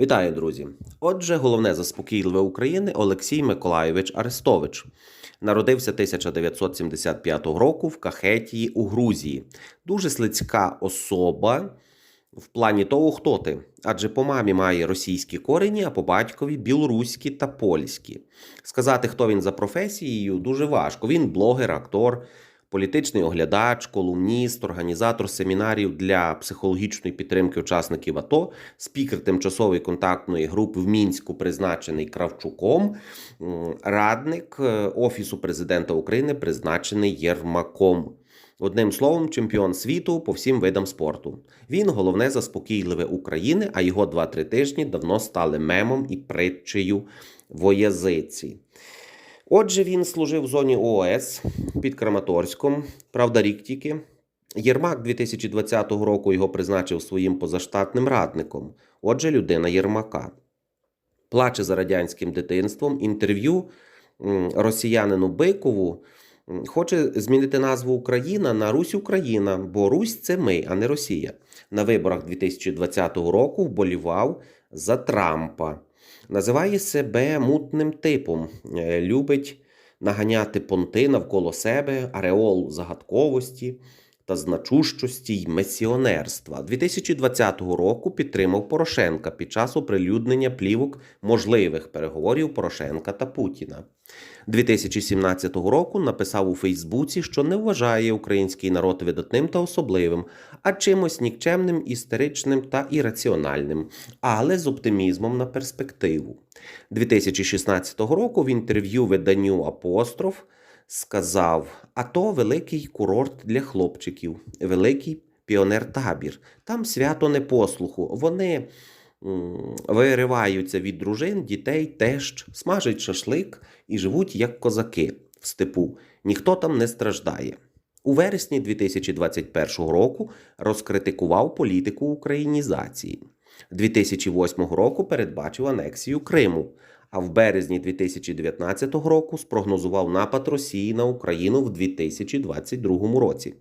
Вітаю, друзі! Отже, головне заспокійливе України Олексій Миколайович Арестович. Народився 1975 року в Кахетії у Грузії. Дуже слицька особа в плані того, хто ти. Адже по мамі має російські корені, а по батькові білоруські та польські. Сказати, хто він за професією, дуже важко. Він блогер, актор, політичний оглядач, колумніст, організатор семінарів для психологічної підтримки учасників АТО, спікер тимчасової контактної групи в Мінську, призначений Кравчуком, радник е, Офісу президента України, призначений Єрмаком. Одним словом, чемпіон світу по всім видам спорту. Він головне заспокійливе України, а його 2-3 тижні давно стали мемом і притчею воязиці. Отже, він служив в зоні ООС під Краматорськом, правда, рік тільки. Єрмак 2020 року його призначив своїм позаштатним радником. Отже, людина Єрмака. Плаче за радянським дитинством. Інтерв'ю росіянину Бикову хоче змінити назву Україна на Русь Україна, бо Русь це ми, а не Росія. На виборах 2020 року вболівав за Трампа. Називає себе мутним типом, е, любить наганяти понти навколо себе, ареол загадковості та значущості й месіонерства. 2020 року підтримав Порошенка під час оприлюднення плівок можливих переговорів Порошенка та Путіна. 2017 року написав у Фейсбуці, що не вважає український народ видатним та особливим, а чимось нікчемним, істеричним та ірраціональним, але з оптимізмом на перспективу. 2016 року в інтерв'ю виданню Апостроф сказав: АТО великий курорт для хлопчиків, великий піонер-табір. Там свято непослуху. Вони вириваються від дружин, дітей, тещ, смажать шашлик і живуть як козаки в степу. Ніхто там не страждає. У вересні 2021 року розкритикував політику українізації. 2008 року передбачив анексію Криму, а в березні 2019 року спрогнозував напад Росії на Україну в 2022 році.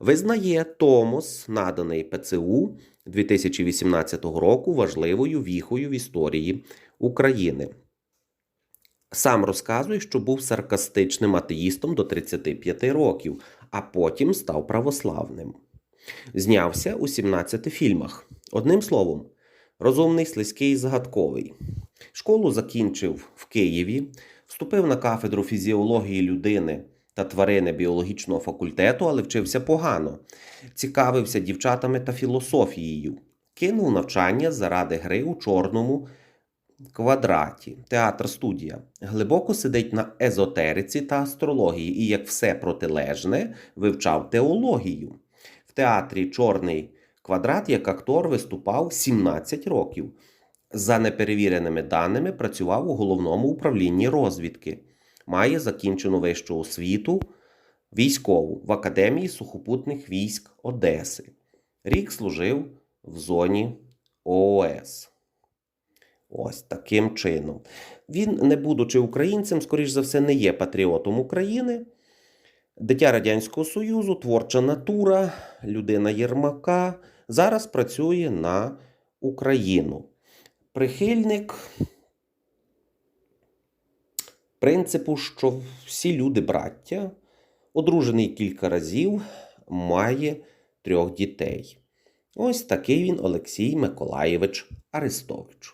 Визнає Томос, наданий ПЦУ 2018 року, важливою віхою в історії України. Сам розказує, що був саркастичним атеїстом до 35 років, а потім став православним. Знявся у 17 фільмах. Одним словом, розумний, слизький, загадковий. Школу закінчив в Києві, вступив на кафедру фізіології людини та тварини біологічного факультету, але вчився погано. Цікавився дівчатами та філософією. Кинув навчання заради гри у чорному квадраті, театр студія. Глибоко сидить на езотериці та астрології і, як все протилежне, вивчав теологію. В театрі Чорний квадрат як актор виступав 17 років. За неперевіреними даними, працював у головному управлінні розвідки. Має закінчену вищу освіту військову в Академії сухопутних військ Одеси. Рік служив в зоні ООС. Ось таким чином. Він, не будучи українцем, скоріш за все, не є патріотом України. Дитя Радянського Союзу, творча натура, людина Єрмака зараз працює на Україну. Прихильник принципу, що всі люди браття, одружений кілька разів, має трьох дітей. Ось такий він Олексій Миколаєвич Арестович.